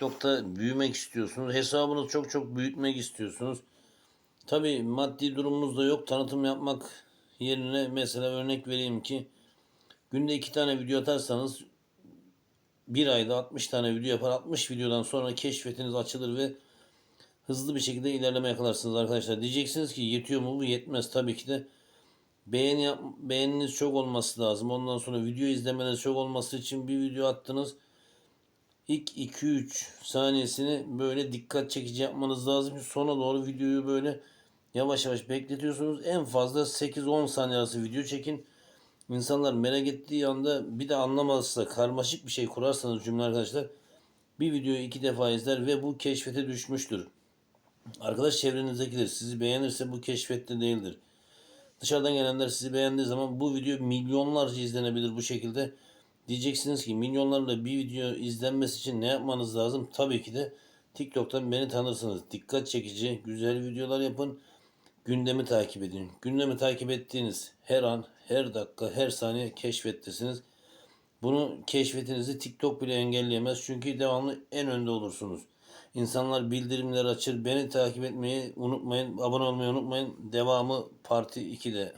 TikTok'ta büyümek istiyorsunuz. Hesabınızı çok çok büyütmek istiyorsunuz. Tabii maddi durumunuz da yok. Tanıtım yapmak yerine mesela örnek vereyim ki günde iki tane video atarsanız bir ayda 60 tane video yapar. 60 videodan sonra keşfetiniz açılır ve hızlı bir şekilde ilerleme yakalarsınız arkadaşlar. Diyeceksiniz ki yetiyor mu bu? Yetmez tabii ki de. Beğeni yap, beğeniniz çok olması lazım. Ondan sonra video izlemeniz çok olması için bir video attınız. İlk 2-3 saniyesini böyle dikkat çekici yapmanız lazım. Sona doğru videoyu böyle yavaş yavaş bekletiyorsunuz. En fazla 8-10 saniye arası video çekin. İnsanlar merak ettiği anda bir de anlamazsa karmaşık bir şey kurarsanız cümle arkadaşlar bir videoyu iki defa izler ve bu keşfete düşmüştür. Arkadaş çevrenizdekidir. Sizi beğenirse bu keşfette değildir. Dışarıdan gelenler sizi beğendiği zaman bu video milyonlarca izlenebilir bu şekilde. Diyeceksiniz ki milyonlarla bir video izlenmesi için ne yapmanız lazım? Tabii ki de TikTok'tan beni tanırsınız. Dikkat çekici, güzel videolar yapın. Gündemi takip edin. Gündemi takip ettiğiniz her an, her dakika, her saniye keşfettesiniz. Bunu keşfetinizi TikTok bile engelleyemez. Çünkü devamlı en önde olursunuz. İnsanlar bildirimleri açır. Beni takip etmeyi unutmayın. Abone olmayı unutmayın. Devamı Parti 2'de.